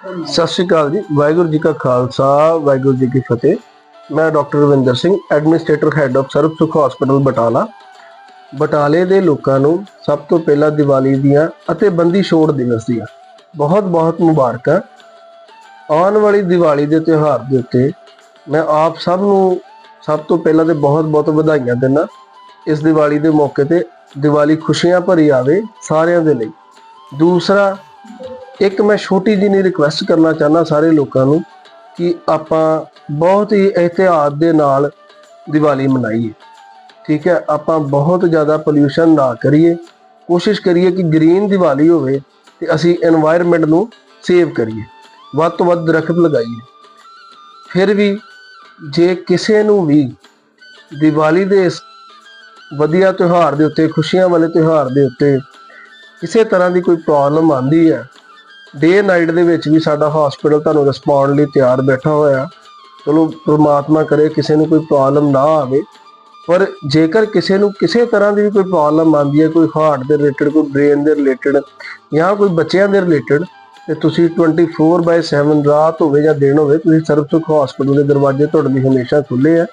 ਸਤਿ ਸ਼੍ਰੀ ਅਕਾਲ ਜੀ, ਵਾਹਿਗੁਰੂ ਜੀ ਕਾ ਖਾਲਸਾ, ਵਾਹਿਗੁਰੂ ਜੀ ਕੀ ਫਤਿਹ। ਮੈਂ doctor Ravinder Singh, administrator head of Sarab Sukh hospital Batala. ਬਟਾਲੇ ਦੇ ਲੋਕਾਂ ਨੂੰ ਸਭ ਤੋਂ ਪਹਿਲਾਂ ਦੀਵਾਲੀ ਦੀਆਂ ਅਤੇ ਬੰਦੀ ਛੋੜ ਦਿਵਸ ਦੀਆਂ ਬਹੁਤ ਬਹੁਤ ਮੁਬਾਰਕਾਂ। ਆਉਣ ਵਾਲੀ ਦੀਵਾਲੀ ਦੇ ਤਿਉਹਾਰ ਦੇ ਉੱਤੇ ਮੈਂ ਆਪ ਸਭ ਨੂੰ ਸਭ ਤੋਂ ਪਹਿਲਾਂ ਤੇ ਬਹੁਤ ਬਹੁਤ ਵਧਾਈਆਂ ਦਿੰਦਾ। ਇਸ ਦੀਵਾਲੀ ਦੇ ਮੌਕੇ ਤੇ ਦੀਵਾਲੀ ਖੁਸ਼ੀਆਂ ਭਰੀ ਆਵੇ ਸਾਰਿਆਂ ਦੇ ਲਈ। ਦੂਸਰਾ ਇੱਕ ਮੈਂ ਛੋਟੀ ਜੀ ਨਹੀਂ ਰਿਕਵੈਸਟ ਕਰਨਾ ਚਾਹਨਾ ਸਾਰੇ ਲੋਕਾਂ ਨੂੰ ਕਿ ਆਪਾਂ ਬਹੁਤ ਹੀ ਇhtiyਾਤ ਦੇ ਨਾਲ ਦੀਵਾਲੀ ਮਨਾਈਏ। ਠੀਕ ਹੈ, ਆਪਾਂ ਬਹੁਤ ਜ਼ਿਆਦਾ ਪੋਲੂਸ਼ਨ ਨਾ ਕਰੀਏ। ਕੋਸ਼ਿਸ਼ ਕਰੀਏ ਕਿ ਗ੍ਰੀਨ ਦੀਵਾਲੀ ਹੋਵੇ ਤੇ ਅਸੀਂ এনवायरमेंट ਨੂੰ ਸੇਵ ਕਰੀਏ। ਵੱਧ ਤੋਂ ਵੱਧ ਦਰਖਤ ਲਗਾਈਏ। ਫਿਰ ਵੀ ਜੇ ਕਿਸੇ ਨੂੰ ਵੀ ਦੀਵਾਲੀ ਦੇ ਇਸ ਵਧੀਆ ਤਿਉਹਾਰ ਦੇ ਉੱਤੇ, ਖੁਸ਼ੀਆਂ ਵਾਲੇ ਤਿਉਹਾਰ ਦੇ ਉੱਤੇ ਕਿਸੇ ਤਰ੍ਹਾਂ ਦੀ ਕੋਈ ਪ੍ਰੋਬਲਮ ਆਂਦੀ ਹੈ ਡੇ ਨਾਈਟ ਦੇ ਵਿੱਚ ਵੀ ਸਾਡਾ ਹਸਪੀਟਲ ਤੁਹਾਨੂੰ ਰਿਸਪੌਂਡ ਲਈ ਤਿਆਰ ਬੈਠਾ ਹੋਇਆ। ਚਲੋ ਪ੍ਰਮਾਤਮਾ ਕਰੇ ਕਿਸੇ ਨੂੰ ਕੋਈ ਪ੍ਰੋਬਲਮ ਨਾ ਆਵੇ। ਪਰ ਜੇਕਰ ਕਿਸੇ ਨੂੰ ਕਿਸੇ ਤਰ੍ਹਾਂ ਦੀ ਵੀ ਕੋਈ ਪ੍ਰੋਬਲਮ ਆਂਦੀ ਹੈ, ਕੋਈ ਹਾਰਟ ਦੇ ਰਿਲੇਟਡ ਕੋਈ ਬ੍ਰੇਨ ਦੇ ਰਿਲੇਟਡ ਜਾਂ ਕੋਈ ਬੱਚਿਆਂ ਦੇ ਰਿਲੇਟਡ ਤੇ ਤੁਸੀਂ 24/7 ਰਾਤ ਹੋਵੇ ਜਾਂ ਦਿਨ ਹੋਵੇ, ਤੁਸੀਂ ਸਰਬ ਸੁਖ ਹਸਪੀਟਲ ਦੇ ਦਰਵਾਜ਼ੇ ਤੁਹਾਡੇ ਲਈ ਹਮੇਸ਼ਾ ਖੁੱਲੇ ਆ।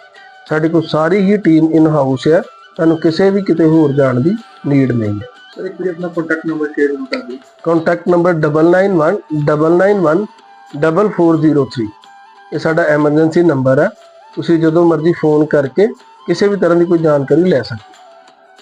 ਸਾਡੇ ਕੋਲ ਸਾਰੀ ਹੀ ਟੀਮ ਇਨ ਹਾਊਸ ਹੈ ਤੁਹਾਨੂੰ ਕਿਸੇ ਵੀ ਕਿਤੇ ਹੋਰ ਜਾਣ ਦੀ ਨੀਡ ਨਹੀਂ ਹੈ। ਸਰ ਇੱਕ ਵਾਰੀ ਆਪਣਾ ਕੰਟੈਕਟ ਨੰਬਰ ਸ਼ੇਅਰ ਕਰ ਦਿਓ ਕੰਟੈਕਟ ਨੰਬਰ 9919914403 ਇਹ ਸਾਡਾ ਐਮਰਜੈਂਸੀ ਨੰਬਰ ਹੈ। ਤੁਸੀਂ ਜਦੋਂ ਮਰਜ਼ੀ ਫੋਨ ਕਰਕੇ ਕਿਸੇ ਵੀ ਤਰ੍ਹਾਂ ਦੀ ਕੋਈ ਜਾਣਕਾਰੀ ਲੈ ਸਕਦੇ